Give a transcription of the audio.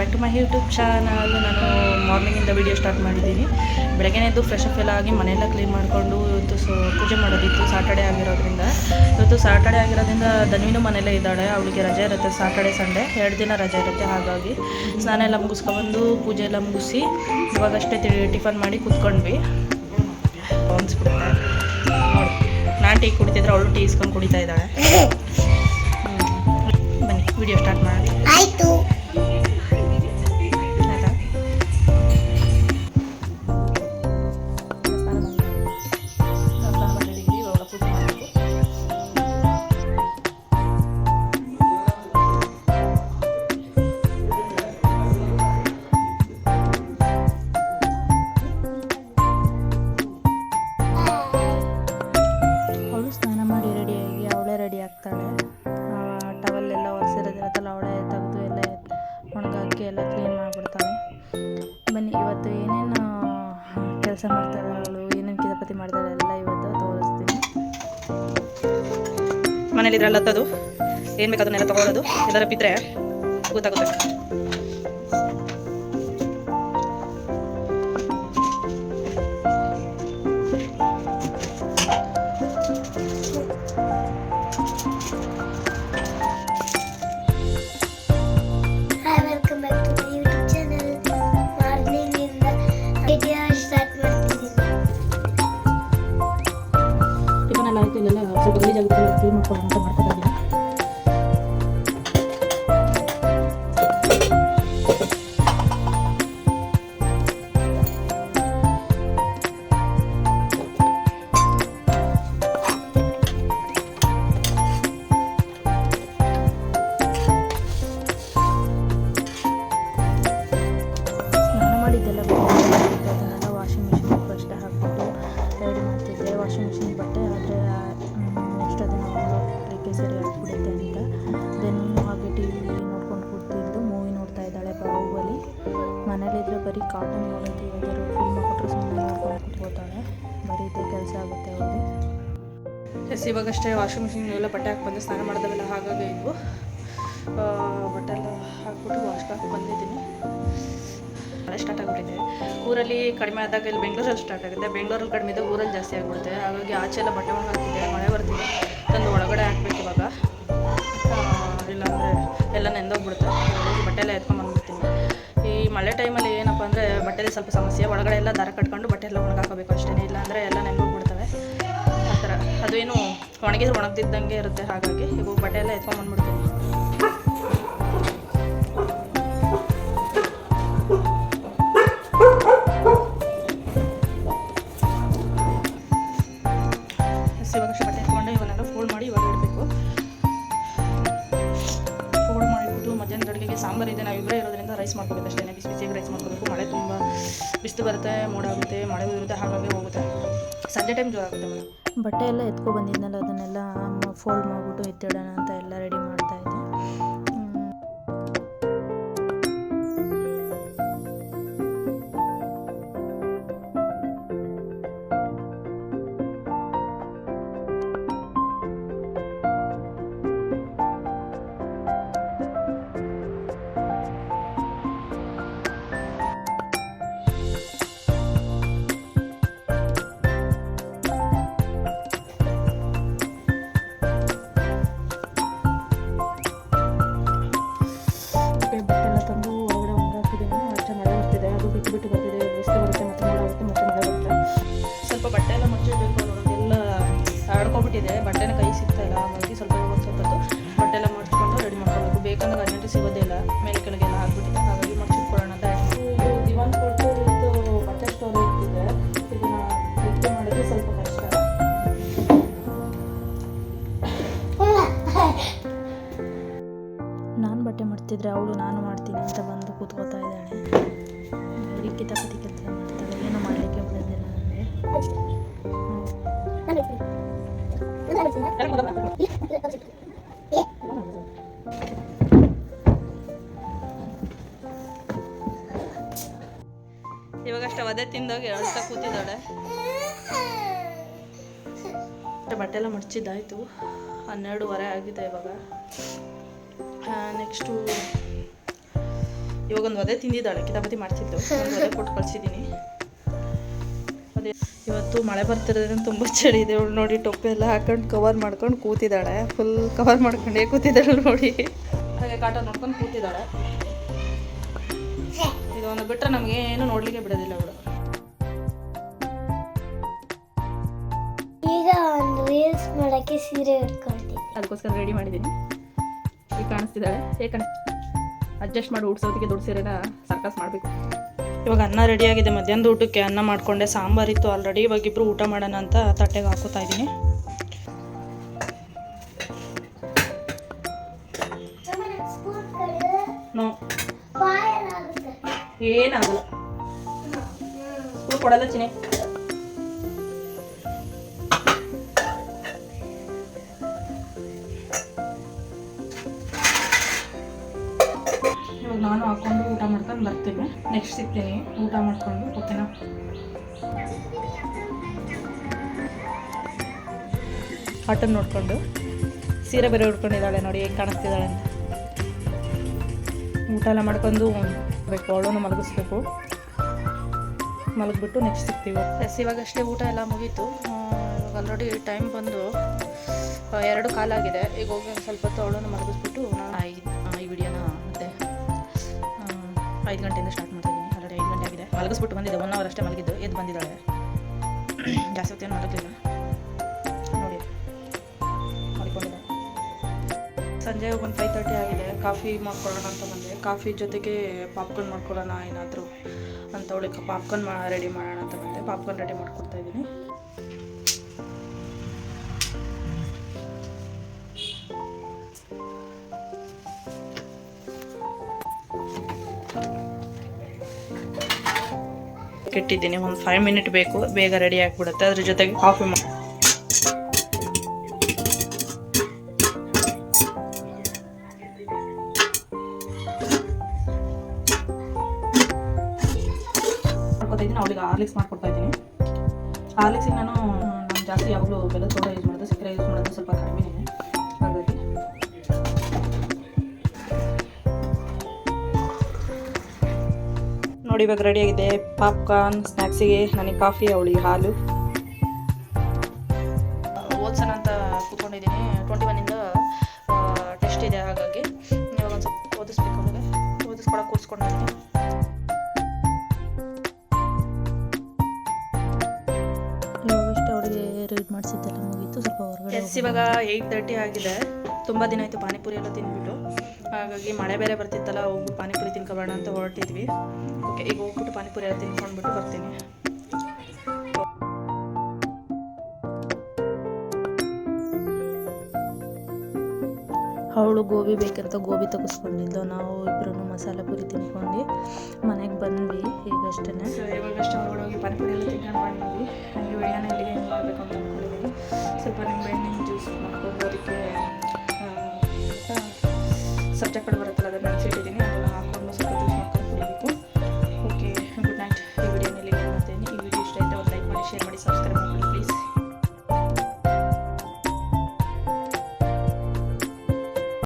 Back to my YouTube channel. ನಾನು ಮಾರ್ನಿಂಗಿಂದ video start ಮಾಡಿದ್ದೀನಿ. ಬೆಳಗ್ಗೆ ಎದ್ದು ಫ್ರೆಶ್ ಅಪ್ ಎಲ್ಲ ಆಗಿ ಮನೆಯೆಲ್ಲ ಕ್ಲೀನ್ ಮಾಡಿಕೊಂಡು ಇವತ್ತು ಸೊ ಪೂಜೆ ಮಾಡೋದಿತ್ತು ಸಾಟರ್ಡೆ ಆಗಿರೋದ್ರಿಂದ. ಇವತ್ತು ಸಾಟರ್ಡೆ ಆಗಿರೋದ್ರಿಂದ ಧನ್ವಿನೂ ಮನೆಯಲ್ಲೇ ಇದ್ದಾಳೆ. ಅವಳಿಗೆ ರಜೆ ಇರುತ್ತೆ ಸಾಟರ್ಡೆ ಸಂಡೇ ಎರಡು ದಿನ ರಜೆ ಇರುತ್ತೆ, ಹಾಗಾಗಿ ಸ್ನಾನ ಎಲ್ಲ ಮುಗಿಸ್ಕೊಬಂದು ಪೂಜೆ ಎಲ್ಲ ಮುಗಿಸಿ ಇವಾಗಷ್ಟೇ ಟಿಫನ್ ಮಾಡಿ ಕೂತ್ಕೊಂಡ್ವಿ. ನಾನು ಟೀ ಕುಡಿತಿದ್ರೆ ಅವಳು ಟೀ ಇಸ್ಕೊಂಡು ಕುಡಿತಾ ಇದ್ದಾಳೆ. ಬನ್ನಿ ವಿಡಿಯೋ ಸ್ಟಾರ್ಟ್ ಮಾಡೋಣ. ರೆಡಿ ಟವಲ್ ಟವಲ್ಲೆಲ್ಲ ಒರೆಸಿರೋದಿರತ್ತಲ್ಲ ಅವಳೆ ತೆಗೆದು ಎಲ್ಲ ಒಣಗಾಕಿ ಎಲ್ಲ ಕ್ಲೀನ್ ಮಾಡಿಬಿಡ್ತಾಳೆ. ಬನ್ನಿ, ಇವತ್ತು ಏನೇನು ಕೆಲಸ ಮಾಡ್ತಾಳೆ ಅವಳು, ಏನೇನು ಕಿತಾಪತಿ ಮಾಡ್ತಾಳೆ ಎಲ್ಲ ಇವತ್ತು ತೋರಿಸ್ತೀನಿ. ಮನೇಲಿ ಇದ್ರಲ್ಲ ತದು ಏನು ಬೇಕು ಅದನ್ನೆಲ್ಲ ತೊಗೊಳೋದು? ಎಲ್ಲರ ಬಿದ್ದರೆ ಗೊತ್ತಾಗುತ್ತೆ. ಗಲೀಜಾಗುತ್ತೆ ಕ್ಲೀನ್ ಮಾಡ್ಕೊಂಡು ಅಂತ ಎಸ್ ಇವಾಗಷ್ಟೇ ವಾಷಿಂಗ್ ಮಿಷಿನ್ ಎಲ್ಲ ಬಟ್ಟೆ ಹಾಕಿ ಬಂದು ಸ್ನಾನ ಮಾಡಿದವೆಲ್ಲ ಹಾಗಾಗಿ ಇದ್ವು. ಬಟ್ಟೆ ಎಲ್ಲ ಹಾಕ್ಬಿಟ್ಟು ವಾಶ್ ಹಾಕಿ ಬಂದಿದ್ದೀನಿ. ಮಳೆ ಸ್ಟಾರ್ಟ್ ಆಗಿಬಿಟ್ಟಿದೆ. ಊರಲ್ಲಿ ಕಡಿಮೆ ಆದಾಗ ಇಲ್ಲಿ ಬೆಂಗಳೂರಲ್ಲಿ ಸ್ಟಾರ್ಟ್ ಆಗುತ್ತೆ. ಬೆಂಗಳೂರಲ್ಲಿ ಕಡಿಮೆ ಇದ್ದಾಗ ಊರಲ್ಲಿ ಜಾಸ್ತಿ ಆಗಿಬಿಡುತ್ತೆ. ಹಾಗಾಗಿ ಆಚೆ ಎಲ್ಲ ಬಟ್ಟೆ ಒಳಗೆ ಹಾಕಿದೆ ಮಳೆ ಬರ್ತಿದೆ. ತಂದು ಒಳಗಡೆ ಹಾಕ್ಬೇಕು ಇವಾಗ. ಇಲ್ಲಾಂದರೆ ಎಲ್ಲ ನೆಂದೋಗ್ಬಿಡುತ್ತೆ. ಬಟ್ಟೆ ಎಲ್ಲ ಎತ್ಕೊಂಡು ಬಂದ್ಬಿಡ್ತೀನಿ. ಈ ಮಳೆ ಟೈಮಲ್ಲಿ ಏನಪ್ಪ ಅಂದರೆ ಬಟ್ಟೆಲಿ ಸ್ವಲ್ಪ ಸಮಸ್ಯೆ. ಒಳಗಡೆ ಎಲ್ಲ ದಾರ ಕಟ್ಕೊಂಡು ಬಟ್ಟೆ ಎಲ್ಲ ಒಣಗಾಕೋಬೇಕು ಅಷ್ಟೇ ಇಲ್ಲಾಂದರೆ ಎಲ್ಲ ನೆಂದೋಗ್ಬಿಡ್ತವೆ. ಆ ಥರ. ಅದು ಏನು ಒಣಗಿದ್ರೆ ಒಣಗ್ದಿದ್ದಂಗೆ ಇರುತ್ತೆ, ಹಾಗಾಗಿ ಇವು ಬಟ್ಟೆ ಎಲ್ಲ ಎತ್ಕೊಂಡು ಬಂದ್ಬಿಡ್ತೀನಿ ಎಸ್ ಇವಾಗ ಅಷ್ಟೇ ಬಟ್ಟೆ ಎತ್ಕೊಂಡು ಇವನ್ನೆಲ್ಲ ಫೋಲ್ಡ್ ಮಾಡಿ ಇವಾಗ ಇಡಬೇಕು. ಫೋಲ್ಡ್ ಮಾಡಿಬಿಟ್ಟು ಮಧ್ಯಾಹ್ನದ ಅಡುಗೆಗೆ ಸಾಂಬಾರು ಇದೆ ನಾವು ಇಬ್ಬರೇ ಇರೋದ್ರಿಂದ ರೈಸ್ ಬಿಸಿ ರೈಸ್ ಮಾಡ್ಕೋಬೇಕು. ಮಳೆ ತುಂಬ ಬಿಸಿಲು ಬರುತ್ತೆ, ಮೋಡ ಆಗುತ್ತೆ, ಮಳೆ ಇರುತ್ತೆ ಹಾಗಾಗಿ ಹೋಗುತ್ತೆ. ಸಂಜೆ ಟೈಮ್ ಜೋರಾಗುತ್ತೆ ಮೇಡಮ್ ಬಟ್ಟೆ ಎಲ್ಲ ಎತ್ಕೊ ಬಂದಿದ್ನಲ್ಲ ಅದನ್ನೆಲ್ಲ ಫೋಲ್ಡ್ ಮಾಡಿಬಿಟ್ಟು ಎತ್ತಿಡೋಣ ಅಂತ ಎಲ್ಲ ರೆಡಿ ಕಿತಾಪತಿ ಕೆಲಸ ಮಾಡ್ತಾಳೆ ಏನು ಮಾಡಲಿಕ್ಕೆ ಇವಾಗ ಅಷ್ಟು ಅದೇ ತಿಂದಾಗ ಹೇಳ್ತಾ ಕೂತಿದ್ದಾಳೆ. ಬಟ್ಟೆ ಎಲ್ಲ ಹನ್ನೆರಡುವರೆ ಆಗಿದೆ ಇವಾಗ. ನೆಕ್ಸ್ಟು ಇವಾಗ ಒಂದು ಒದೆ ತಿಂದಿದ್ದಾಳೆ ಕಿತಾಪತಿ ಮಾಡ್ತಿದ್ದು. ವದೆ ಒದೆ ಕೊಟ್ಟು ಕಳಿಸಿದ್ದೀನಿ ಅದೇ ಇವತ್ತು ಮಳೆ ಬರ್ತಿರೋದ್ರಿಂದ ತುಂಬ ಚಳಿ ಇದೆ. ಅವಳು ನೋಡಿ ಟೊಪ್ಪೆ ಎಲ್ಲ ಹಾಕೊಂಡು ಕವರ್ ಮಾಡ್ಕೊಂಡು ಕೂತಿದ್ದಾಳೆ. ಫುಲ್ ಕವರ್ ಮಾಡ್ಕೊಂಡೇ ಕೂತಿದ್ದಾಳೆ ನೋಡಿ. ಹಾಗೆ ಕಾಟ ನೋಡ್ಕೊಂಡು ಕೂತಿದ್ದಾಳೆ. ಇದೊಂದು ಬಿಟ್ಟರೆ ನಮಗೆ ಏನು ನೋಡ್ಲಿಕ್ಕೆ ಬಿಡೋದಿಲ್ಲ ಅವಳು. ಈಗ ಒಂದು ರೀಲ್ಸ್ ಮಾಡೋಕ್ಕೆ ಸೀರೆ ಅದಕ್ಕೋಸ್ಕರ ರೆಡಿ ಮಾಡಿದ್ದೀನಿ. ಈಗ ಕಾಣಿಸ್ತಿದ್ದಾಳೆ. ಹೇಗೆ ಅಡ್ಜಸ್ಟ್ ಮಾಡಿ ಉಡ್ಸೋದಕ್ಕೆ ದುಡ್ಡು ಸೀರೆನ ಸರ್ಕಸ್ ಮಾಡಬೇಕು. ಇವಾಗ ಅನ್ನ ರೆಡಿ ಆಗಿದೆ. ಮಧ್ಯಾಹ್ನದ ಊಟಕ್ಕೆ ಅನ್ನ ಮಾಡ್ಕೊಂಡೆ. ಸಾಂಬಾರಿತ್ತು ಆಲ್ರೆಡಿ ಇವಾಗ ಇಬ್ಬರು ಊಟ ಮಾಡೋಣ ಅಂತ ತಟ್ಟೆಗೆ ಹಾಕೋತಾ ಇದ್ದೀನಿ. ಏನಾಗಲ್ಲ. ಸ್ಕೂಲ್ ಕೊಡಲ್ಲ ಚಿನಿ ಹಾಕೊಂಡು ಊಟ ಮಾಡ್ಕೊಂಡು ಬರ್ತೀನಿ. ನೆಕ್ಸ್ಟ್ ಸಿಗ್ತೀನಿ. ಊಟ ಮಾಡ್ಕೊಂಡು ಓಕೆನಾ? ಆಟನ್ ನೋಡ್ಕೊಂಡು. ಸೀರೆ ಬೇರೆ ಉಡ್ಕೊಂಡಿದ್ದಾಳೆ ನೋಡಿ, ಹೇಗೆ ಕಾಣಿಸ್ತಿದ್ದಾಳೆ ಅಂತ. ಊಟ ಎಲ್ಲ ಮಾಡ್ಕೊಂಡು ಬೇಕು, ಅವಳನ್ನು ಮಲಗಿಸ್ಬೇಕು. ಮಲಗಿಬಿಟ್ಟು ನೆಕ್ಸ್ಟ್ ಸಿಗ್ತೀವಿ. ಎಸ್ ಇವಾಗಷ್ಟೇ ಊಟ ಎಲ್ಲ ಮುಗೀತು. ಆಲ್ರೆಡಿ ಟೈಮ್ ಬಂದು ಎರಡು ಕಾಲಾಗಿದೆ. ಈಗ ಹೋಗಿ ಸ್ವಲ್ಪ ಹೊತ್ತು ಅವಳನ್ನು ಮಲಗಿಸ್ಬಿಟ್ಟು, ನಾನು ಐದು ಗಂಟೆಯಿಂದ ಸ್ಟಾರ್ಟ್ ಮಾಡ್ತಿದ್ದೀನಿ ಆಲ್ರೆಡಿ ಐದು ಗಂಟೆ ಆಗಿದೆ. ಮಲಗಿಸ್ಬಿಟ್ಟು ಬಂದಿದ್ದೆ. ಒನ್ ಅವರ್ ಅಷ್ಟೇ ಮಲಗಿದ್ದು. ಎದ್ದು ಬಂದಿದ್ದಾಳೆ. ಜಾಸ್ತಿ ಹೊತ್ತೇನು ಮಲಗಲಿಲ್ಲ ನೋಡಿ. ಮಲ್ಕೊಂಡಿದ್ದಾಳೆ. ಸಂಜೆ ಒಂದು ಫೈವ್ ತರ್ಟಿ ಆಗಿದೆ. ಕಾಫಿ ಮಾಡ್ಕೊಳ್ಳೋಣ ಅಂತ ಬಂದೆ. ಕಾಫಿ ಜೊತೆಗೆ ಪಾಪ್ಕಾರ್ನ್ ಮಾಡ್ಕೊಳ್ಳೋಣ ಏನಾದರೂ ಅಂತ ಅವಳಿಗೆ. ಪಾಪ್ಕಾರ್ನ್ ಮಾ ರೆಡಿ ಮಾಡೋಣ ಅಂತ ಬಂದೆ. ಪಾಪ್ಕಾರ್ನ್ ರೆಡಿ ಮಾಡ್ಕೊಡ್ತಾ ಇದ್ದೀನಿ ಇಟ್ಟಿದ್ದೀನಿ ಒಂದು ಫೈವ್ ಮಿನಿಟ್ ಬೇಕು. ಬೇಗ ರೆಡಿ ಆಗಿಬಿಡುತ್ತೆ. ಅದ್ರ ಜೊತೆಗೆ ಕಾಫಿ ಮಾಡಿ ಅವಳಿಗೆ ಹಾರ್ಲಿಕ್ಸ್ ಮಾಡ್ಕೊಡ್ತಾ ಇದ್ದೀನಿ. ಹಾರ್ಲಿಕ್ಸಿಗೆ ನಾನು ನಾನು ಜಾಸ್ತಿ ಯಾವಾಗಲೂ ಬೆಲ್ಲ ಸೋಡಾ ಯೂಸ್ ಮಾಡೋದು, ಸಕ್ಕರೆ ಯೂಸ್ ಮಾಡೋದು ಸ್ವಲ್ಪ ಕಡಿಮೆನೇ. ನೋಡಿ ಇವಾಗ ರೆಡಿ ಆಗಿದೆ ಪಾಪ್ಕಾರ್ನ್ ಸ್ನ್ಯಾಕ್ಸಿಗೆ ನನಗೆ ಕಾಫಿ ಅವಳಿಗೆ ಹಾಲು. ಓದ್ಸೋಣ ಅಂತ ಕೂತ್ಕೊಂಡಿದ್ದೀನಿ. ಟ್ವೆಂಟಿ ಒನ್ನಿಂದ ಟೆಸ್ಟ್ ಇದೆ ಹಾಗಾಗಿ. ಇವಾಗ ಒಂದು ಸ್ವಲ್ಪ ಓದಿಸ್ಬೇಕು ಅವಳಿಗೆ. ಓದಿಸ್ಕೊಳಕ್ಕೆ ಕೂರಿಸ್ಕೊಂಡಿದ್ದೀನಿ ರೀಡ್ ಮಾಡಿಸಿದ್ದೆಲ್ಲ ಮುಗೀತು. ಸ್ವಲ್ಪ ಹೊರಗಡೆ ಎಸ್ ಇವಾಗ ಏಯ್ಟ್ ತರ್ಟಿ ಆಗಿದೆ. ತುಂಬ ದಿನ ಆಯಿತು ಪಾನಿಪುರಿ ಎಲ್ಲ ತಿಂದ್ಬಿಟ್ಟು. ಹಾಗಾಗಿ ಮಳೆ ಬೇರೆ ಬರ್ತಿತ್ತಲ್ಲ ಹೋಗ್ಬಿಟ್ಟು ಪಾನಿಪುರಿ ತಿನ್ಕೊಬೇಡ ಅಂತ ಹೊರಟಿದ್ವಿ. ಓಕೆ ಈಗ ಹೋಗ್ಬಿಟ್ಟು ಪಾನಿಪುರಿ ಎಲ್ಲ ತಿನ್ಕೊಂಡ್ಬಿಟ್ಟು ಬರ್ತೀನಿ. ಅವಳು ಗೋಬಿ ಬೇಕಂತ ಗೋಬಿ ತೆಗೆಸ್ಕೊಂಡಿದ್ದು. ನಾವು ಇಬ್ಬರೂ ಮಸಾಲೆ ಪುರಿ ತಿನ್ಕೊಂಡು ಮನೆಗೆ ಬಂದ್ವಿ ಈಗಷ್ಟೇ ಇವಾಗಷ್ಟೇ ಹೊರಗಡೆ ಹೋಗಿ ಪಾನಿಪುರಿ ಎಲ್ಲ ತಿನ್ಕೊಂಡು ಬಂದ್ವಿ. ಹಾಗೆ ವಿಡಿಯೋನ ಇಲ್ಲಿಗೆ ಏನು ಮಾಡಬೇಕು ಅಂತ ಅಂದ್ಕೊಂಡಿದ್ದೀನಿ ಸ್ವಲ್ಪ ನಿಂಬೆಹಣ್ಣಿನ ಜ್ಯೂಸ್ ಮಾಡ್ಕೊಂಡು ಅದಕ್ಕೆ